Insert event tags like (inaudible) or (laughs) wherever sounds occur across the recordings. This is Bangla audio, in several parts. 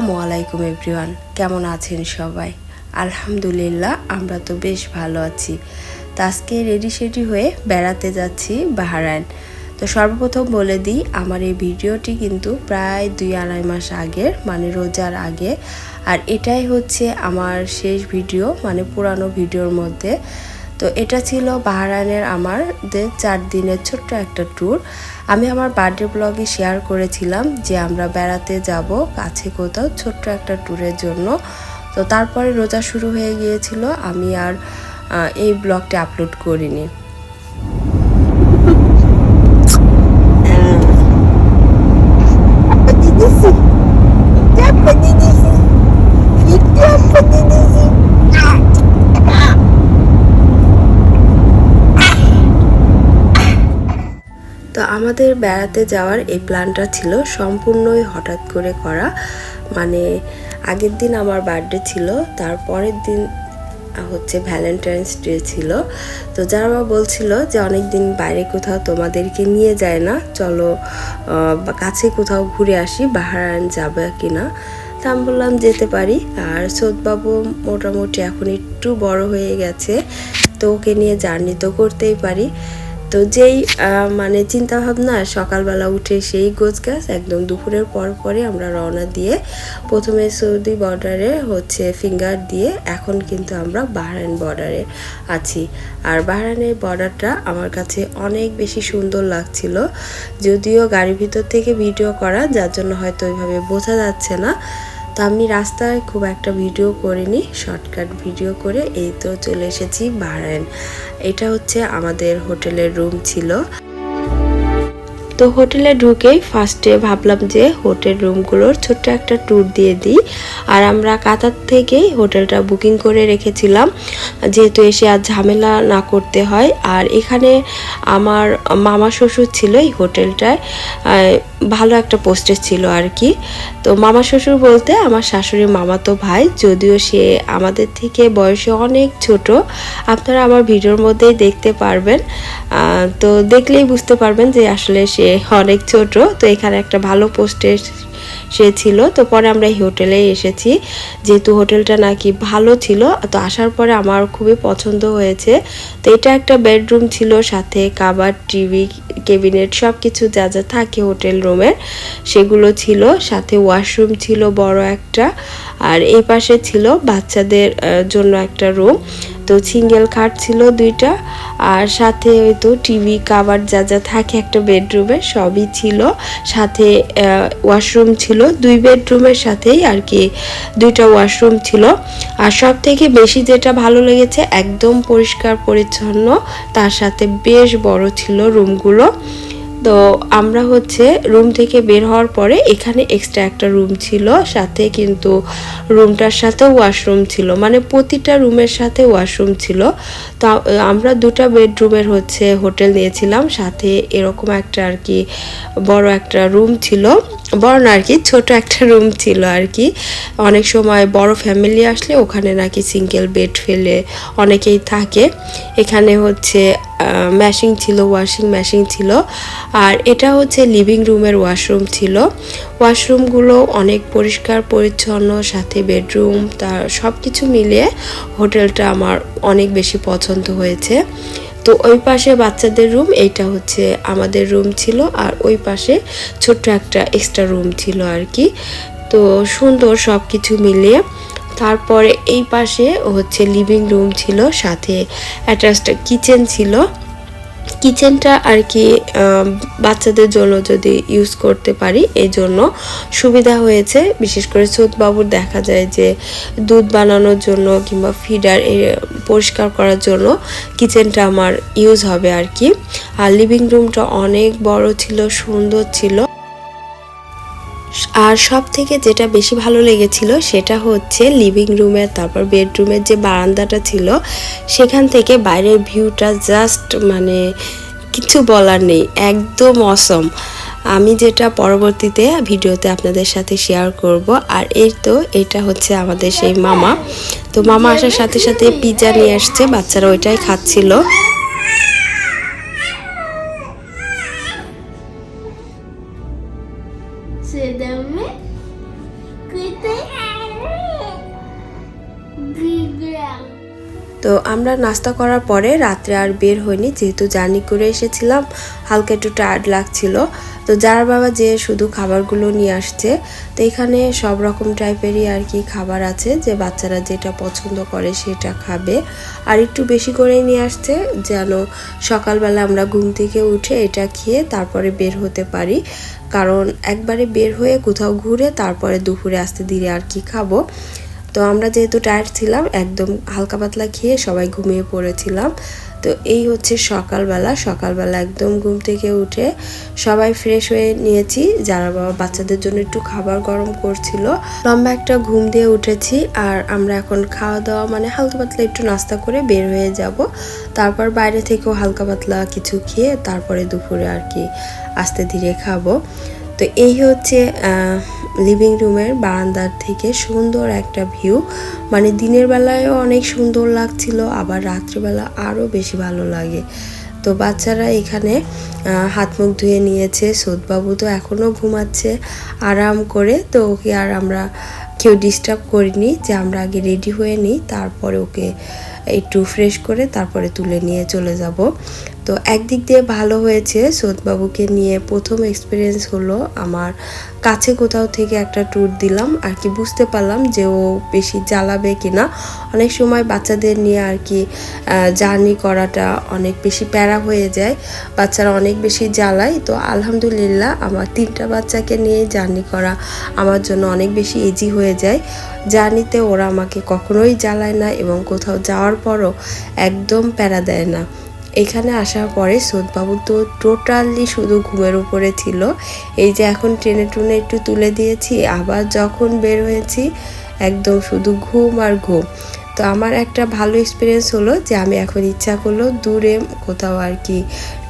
আসসালামু আলাইকুম এভরিওয়ান, কেমন আছেন সবাই? আলহামদুলিল্লাহ, আমরা তো বেশ ভালো আছি। তো আজকে রেডি সেডি হয়ে বেড়াতে যাচ্ছি বাহারাইন। তো সর্বপ্রথম বলে দিই, আমার এই ভিডিওটি কিন্তু প্রায় দুই আড়াই মাস আগের মানে রোজার আগে। আর এটাই হচ্ছে আমার শেষ ভিডিও মানে পুরানো ভিডিওর মধ্যে। তো এটা ছিল বাহারাইনের আমার চার দিনের ছোট্ট একটা ট্যুর আমি আমার বার্থডে ব্লগে শেয়ার করেছিলাম যে আমরা বেড়াতে যাব কাছে কোথাও ছোট্ট একটা ট্যুরের জন্য। তো তারপরে রোজা শুরু হয়ে গিয়েছিল, আমি আর এই ব্লগটি আপলোড করিনি। আমাদের বেড়াতে যাওয়ার এই প্ল্যানটা ছিল সম্পূর্ণই হঠাৎ করে করা। মানে আগের দিন আমার বার্থডে ছিল তারপরের দিন হচ্ছে ভ্যালেন্টাইন্স ডে ছিল। তো যারা বলছিল যে অনেক দিন বাইরে কোথাও তোমাদেরকে নিয়ে যায় না, চলো কাছে কোথাও ঘুরে আসি বাহারান যাবে কি না তা আমি বললাম যেতে পারি। আর সৌদবাবু মোটামুটি এখন একটু বড় হয়ে গেছে, তো ওকে নিয়ে জার্নি তো করতেই পারি। তো যেই মানে চিন্তা ভাবনা সকালবেলা উঠে সেই গোছ গাছ একদম দুপুরের পর পরে আমরা রওনা দিয়ে প্রথমে সৌদি বর্ডারে হচ্ছে ফিঙ্গার দিয়ে এখন কিন্তু আমরা বাহরাইন বর্ডারে আছি। আর বাহরাইনের বর্ডারটা আমার কাছে অনেক বেশি সুন্দর লাগছিল, যদিও গাড়ির ভিতর থেকে ভিডিও করা, যার জন্য হয়তো ওইভাবে বোঝা যাচ্ছে না। তো আমি রাস্তায় খুব একটা ভিডিও করিনি শর্টকাট ভিডিও করে এই তো চলে এসেছি বাহরাইন এটা হচ্ছে আমাদের হোটেলের রুম ছিল। তো হোটেলে ঢুকেই ফার্স্টে ভাবলাম যে হোটেল রুমগুলোর ছোট্ট একটা ট্যুর দিয়ে দিই। আর আমরা কাতার থেকেই হোটেলটা বুকিং করে রেখেছিলাম। যেহেতু এসে আর ঝামেলা না করতে হয়। আর এখানে আমার মামা শ্বশুর ছিল এই হোটেলটায়। ভালো একটা পোস্টে ছিল আর কি। তো মামা শ্বশুর বলতে আমার শাশুড়ি মামাতো ভাই, যদিও সে আমাদের থেকে বয়সে অনেক ছোট, আপনারা আমার ভিডিওর মধ্যেই দেখতে পারবেন। তো দেখলেই বুঝতে পারবেন যে আসলে সে অনেক ছোট। তো এখানে একটা ভালো পোস্টে সে ছিল তো পরে আমরা এই হোটেলে এসেছি। যেহেতু হোটেলটা নাকি ভালো ছিল, তো আসার পরে আমার খুবই পছন্দ হয়েছে। তো এটা একটা বেডরুম ছিল, সাথে কাবার, টিভি কেবিনেট সব কিছু যা যা থাকে হোটেল রুমের সেগুলো ছিল। সাথে ওয়াশরুম ছিল বড় একটা, আর এই পাশে ছিল বাচ্চাদের জন্য একটা রুম। তো সিঙ্গেল খাট ছিল দুইটা, আর সাথে ওই তো টিভি কাভার যা যা থাকে একটা বেডরুমে সবই ছিল। সাথে ওয়াশরুম ছিল দুই বেডরুমের সাথেই আর কি দুইটা ওয়াশরুম ছিল। আর সব থেকে বেশি যেটা ভালো লেগেছে, একদম পরিষ্কার পরিচ্ছন্ন, তার সাথে বেশ বড় ছিল রুমগুলো। তো আমরা হচ্ছে রুম থেকে বের হওয়ার পরে এখানে এক্সট্রা একটা রুম ছিল, সাথে কিন্তু রুমটার সাথে ওয়াশরুম ছিল মানে প্রতিটা রুমের সাথে ওয়াশরুম ছিল। তো আমরা দুটা বেডরুমের হচ্ছে হোটেল নিয়েছিলাম, সাথে এরকম একটা আর কি বড় একটা রুম ছিল। বড় না আর কি, ছোট একটা রুম ছিল আর কি। অনেক সময় বড় ফ্যামিলি আসলে ওখানে নাকি সিঙ্গেল বেড ফেলে অনেকেই থাকে। এখানে হচ্ছে ম্যাশিং ছিল ওয়াশিং মেশিন ছিল। আর এটা হচ্ছে লিভিং রুমের ওয়াশরুম ছিল। ওয়াশরুমগুলো অনেক পরিষ্কার, পরিচ্ছন্ন, সাথে বেডরুম তার সব কিছু মিলিয়ে হোটেলটা আমার অনেক বেশি পছন্দ হয়েছে। তো ওই পাশে বাচ্চাদের রুম, এইটা হচ্ছে আমাদের রুম ছিল আর ওই পাশে ছোট্ট একটা এক্সট্রা রুম ছিল আর কি। তো সুন্দর সব কিছু মিলিয়ে তারপরে এই পাশে হচ্ছে লিভিং রুম ছিল, সাথে অ্যাটাচড কিচেন ছিল। কিচেনটা আর কি বাচ্চাদের জন্য যদি ইউজ করতে পারি এই জন্য সুবিধা হয়েছে। বিশেষ করে বাবুর দেখা যায় যে, দুধ বানানোর জন্য কিংবা ফিডার পরিষ্কার করার জন্য কিচেনটা আমার ইউজ হবে আর কি। আর লিভিং রুমটা অনেক বড় ছিল, সুন্দর ছিল। আর সব থেকে যেটা বেশি ভালো লেগেছিল সেটা হচ্ছে লিভিং রুমের তারপর বেডরুমের যে বারান্দাটা ছিল, সেখান থেকে বাইরের ভিউটা জাস্ট মানে কিছু বলার নেই, একদম অসম আমি যেটা পরবর্তীতে ভিডিওতে আপনাদের সাথে শেয়ার করব, আর এই তো এটা হচ্ছে আমাদের সেই মামা। তো মামা আসার সাথে সাথে পিৎজা নিয়ে আসছে, বাচ্চারা ওইটাই খাচ্ছিল। Sedeme Kıtay que আমরা নাস্তা করার পরে রাত্রে আর বের হইনি, যেহেতু জার্নি করে এসেছিলাম, হালকা একটু টায়ার্ড লাগছিল। তো যার বাবা যে শুধু খাবারগুলো নিয়ে আসছে, তো এখানে সব রকম টাইপেরই আর কি খাবার আছে, যে বাচ্চারা যেটা পছন্দ করে সেটা খাবে। আর একটু বেশি করেই নিয়ে আসছে, যেন সকালবেলা আমরা ঘুম থেকে উঠে এটা খেয়ে তারপরে বের হতে পারি। কারণ একবারে বের হয়ে কোথাও ঘুরে তারপরে দুপুরে আসতে ধীরে আর কি খাব। তো আমরা যেহেতু টায়ার্ড ছিলাম, একদম হালকা পাতলা খেয়ে সবাই ঘুমিয়ে পড়েছিলাম। তো এই হচ্ছে সকালবেলা সকালবেলা একদম ঘুম থেকে উঠে সবাই ফ্রেশ হয়ে নিয়েছি। যারা বাবা বাচ্চাদের জন্য একটু খাবার গরম করছিল, লম্বা একটা ঘুম দিয়ে উঠেছি আর আমরা এখন খাওয়া দাওয়া মানে হালকা পাতলা একটু নাস্তা করে বের হয়ে যাব। তারপর বাইরে থেকেও হালকা পাতলা কিছু খেয়ে তারপরে দুপুরে আর কি আস্তে ধীরে খাব। তো এই হচ্ছে লিভিং রুমের বারান্দার থেকে সুন্দর একটা ভিউ মানে দিনের বেলায়ও অনেক সুন্দর লাগছিল, আবার রাত্রিবেলা আরও বেশি ভালো লাগে। তো বাচ্চারা এখানে হাত মুখ ধুয়ে নিয়েছে, সোদবাবু তো এখনও ঘুমাচ্ছে, আরাম করে। তো ওকে আর আমরা কেউ ডিস্টার্ব করিনি যে আমরা আগে রেডি হয়ে নিই, তারপরে ওকে একটু ফ্রেশ করে তারপরে তুলে নিয়ে চলে যাব। তো একদিক দিয়ে ভালো হয়েছে। সোদবাবুকে নিয়ে প্রথম এক্সপিরিয়েন্স হলো আমার কাছে কোথাও থেকে একটা ট্যুর দিলাম। আর কি বুঝতে পারলাম যে ও বেশি জ্বালাবে কিনা। অনেক সময় বাচ্চাদের নিয়ে আর কি জার্নি করাটা অনেক বেশি প্যারা হয়ে যায়। বাচ্চারা অনেক বেশি জ্বালায়। তো আলহামদুলিল্লাহ আমার তিনটা বাচ্চাকে নিয়ে জার্নি করা আমার জন্য অনেক বেশি ইজি হয়ে যায়। জার্নিতে ওরা আমাকে কখনোই জ্বালায় না এবং কোথাও যাওয়ার পরও একদম প্যারা দেয় না। এখানে আসার পরে সোদবাবু তো টোটালি শুধু ঘুমের উপরে ছিল। এই যে এখন ট্রেনে টুনে একটু তুলে দিয়েছি, আবার যখন বের হয়েছি, একদম শুধু ঘুম আর ঘুম। তো আমার একটা ভালো এক্সপিরিয়েন্স হলো যে আমি এখন ইচ্ছা করল দূরে কোথাও আর কি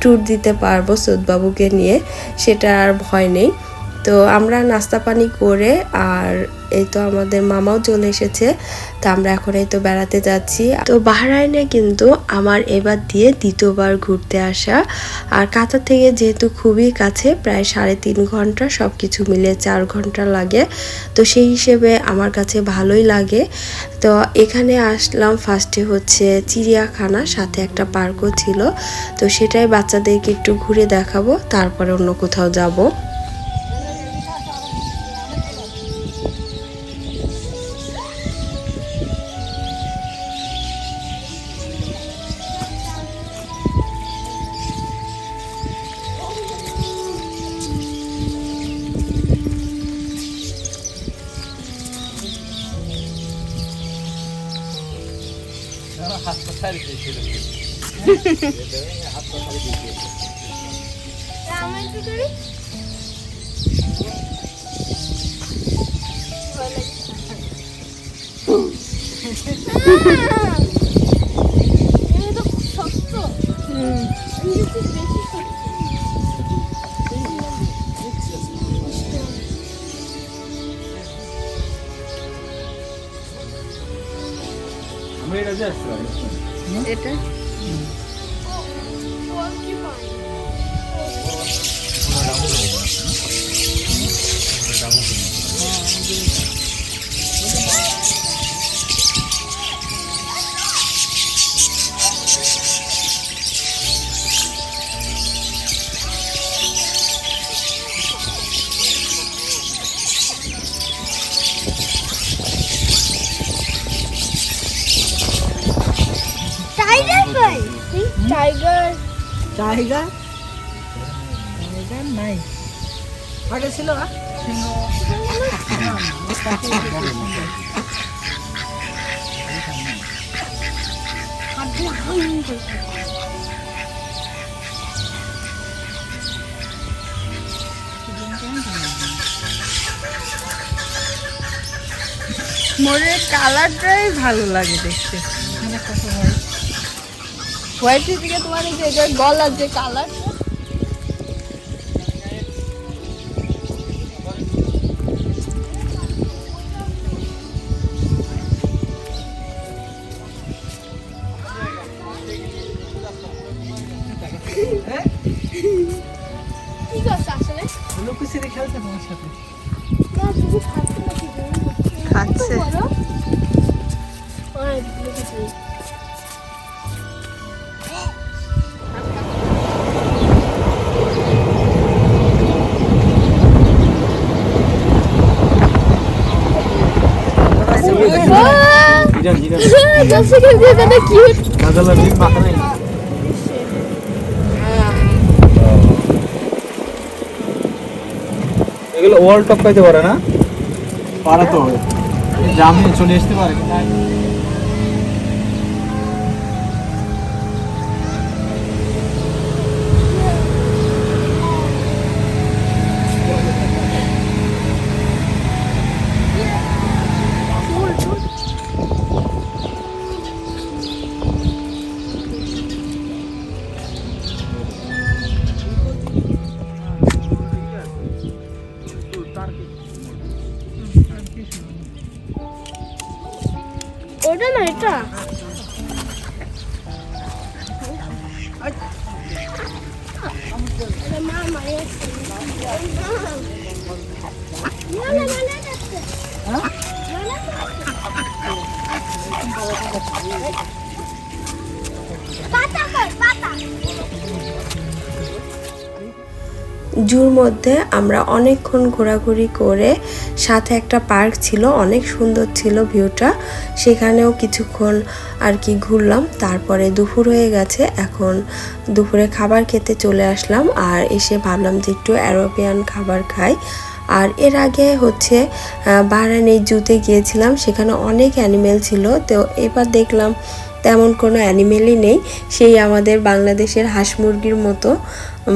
ট্যুর দিতে পারব সোদবাবুকে নিয়ে, সেটা আর ভয় নেই। তো আমরা নাস্তা পানি করে আর এই তো আমাদের মামাও চলে এসেছে, তো আমরা এখন এই তো বেড়াতে যাচ্ছি। তো বাহরাইনে কিন্তু আমার এবার দিয়ে দ্বিতীয়বার ঘুরতে আসা। আর কাতার থেকে যেহেতু খুবই কাছে, প্রায় সাড়ে তিন ঘণ্টা সব কিছু মিলে চার ঘণ্টা লাগে। তো সেই হিসেবে আমার কাছে ভালোই লাগে। তো এখানে আসলাম ফার্স্টে হচ্ছে চিড়িয়াখানা, সাথে একটা পার্কও ছিল। তো সেটাই বাচ্চাদেরকে একটু ঘুরে দেখাবো, তারপরে অন্য কোথাও যাব। এটা (laughs) (laughs) টাইগার টাইগার টাইগার নাই আগে ছিল না মোরের কালারটাই ভালো লাগে দেখতে। হোয়াইটের দিকে তোমার এই যে গলার যে কালার কাপ এগুলো ওয়ার্ল্ড টপ পাইতে পারে না? পারে তো। জামে চলে আসতে পারে। ওটা না এটা? জুর মধ্যে আমরা অনেকক্ষণ ঘোরাঘুরি করে সাথে একটা পার্ক ছিল, অনেক সুন্দর ছিল ভিউটা। সেখানেও কিছুক্ষণ আর কি ঘুরলাম। তারপরে দুপুর হয়ে গেছে, এখন দুপুরে খাবার খেতে চলে আসলাম আর এসে ভাবলাম যে একটু অ্যারোপিয়ান খাবার খাই। আর এর আগে হচ্ছে বারানি জুতে গিয়েছিলাম, সেখানে অনেক অ্যানিমেল ছিল। তো এবার দেখলাম তেমন কোনো অ্যানিমেলই নেই। সেই আমাদের বাংলাদেশের হাঁস মুরগির মতো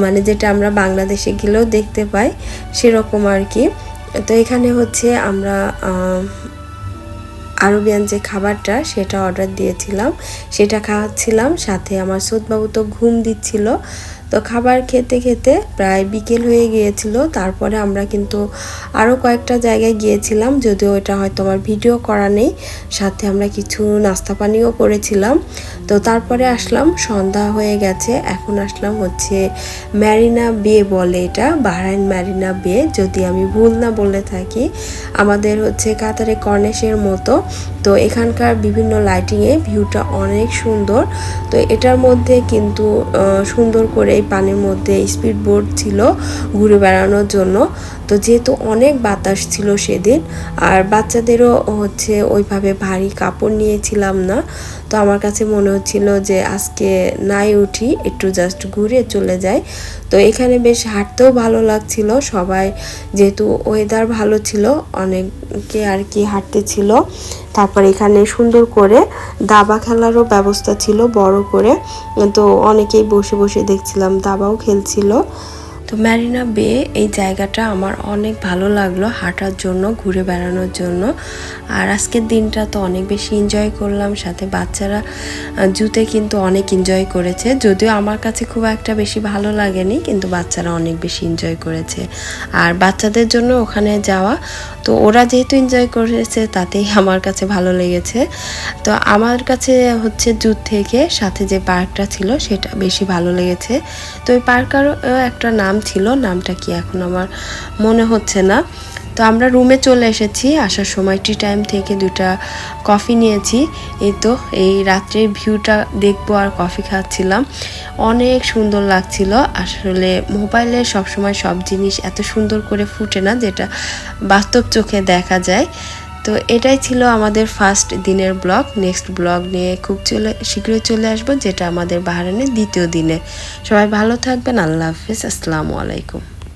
মানে যেটা আমরা বাংলাদেশে গেলেও দেখতে পাই, সেরকম আর কি। তো এখানে হচ্ছে আমরা আরবিয়ান যে খাবারটা, সেটা অর্ডার দিয়েছিলাম। সেটা খাওয়াচ্ছিলাম, সাথে আমার সোদবাবু তো ঘুম দিচ্ছিল। তো খাবার খেতে খেতে প্রায় বিকেল হয়ে গিয়েছিল। তারপরে আমরা কিন্তু আরও কয়েকটা জায়গায় গিয়েছিলাম, যদিও এটা হয়তো আমার ভিডিও করা নেই। সাথে আমরা কিছু নাস্তা পানিও করেছিলাম। তো তারপরে আসলাম, সন্ধ্যা হয়ে গেছে। এখন আসলাম হচ্ছে ম্যারিনা বে বলে এটা, বাহরাইন ম্যারিনা বে। যদি আমি ভুল না বলে থাকি, আমাদের হচ্ছে কাতারে কর্নেশের মতো। তো এখানকার বিভিন্ন লাইটিংয়ে ভিউটা অনেক সুন্দর। তো এটার মধ্যে কিন্তু সুন্দর করে পানির মধ্যে স্পিড বোট ছিল ঘুরে বেড়ানোর জন্য। তো যেহেতু অনেক বাতাস ছিল সেদিন, আর বাচ্চাদেরও হচ্ছে ওইভাবে ভারী কাপড় নিয়েছিলাম না। তো আমার কাছে মনে হচ্ছিল যে আজকে নাই উঠি, একটু জাস্ট ঘুরে চলে যাই। তো এখানে বেশ হাঁটতেও ভালো লাগছিল, সবাই যেহেতু ওয়েদার ভালো ছিল অনেকে আর কি হাঁটতে ছিল। তারপর এখানে সুন্দর করে দাবা খেলারও ব্যবস্থা ছিল, বড় করে। তো অনেকেই বসে বসে দেখছিলাম, দাবাও খেলছিল। তো ম্যারিনা বে, এই জায়গাটা আমার অনেক ভালো লাগল হাঁটার জন্য, ঘুরে বেড়ানোর জন্য। আর আজকের দিনটা তো অনেক বেশি এনজয় করলাম, সাথে বাচ্চারা জুতে কিন্তু অনেক এনজয় করেছে। যদিও আমার কাছে খুব একটা বেশি ভালো লাগেনি, কিন্তু বাচ্চারা অনেক বেশি এনজয় করেছে। আর বাচ্চাদের জন্য ওখানে যাওয়া, তো ওরা যেহেতু এনজয় করেছে, তাতেই আমার কাছে ভালো লেগেছে। তো আমার কাছে হচ্ছে জুত থেকে সাথে যে পার্কটা ছিল, সেটা বেশি ভালো লেগেছে। তো ওই পার্কারও একটা নাম ছিল, নামটা কি এখন আমার মনে হচ্ছে না। তো আমরা রুমে চলে এসেছি, আসার সময় টি টাইম থেকে দুটা কফি নিয়েছি। এই তো, এই রাত্রের ভিউটা দেখব আর কফি খাচ্ছিলাম। অনেক সুন্দর লাগছিল। আসলে মোবাইলে সবসময় সব জিনিস এত সুন্দর করে ফুটে না, যেটা বাস্তব চোখে দেখা যায়। তো এটাই ছিল আমাদের ফার্স্ট দিনের ব্লগ নেক্সট ব্লগ নিয়ে খুব চলে, শীঘ্রই চলে আসব, যেটা আমাদের বাহারানের দ্বিতীয় দিনে। সবাই ভালো থাকবেন, আল্লাহ হাফিজ, আসসালামু আলাইকুম।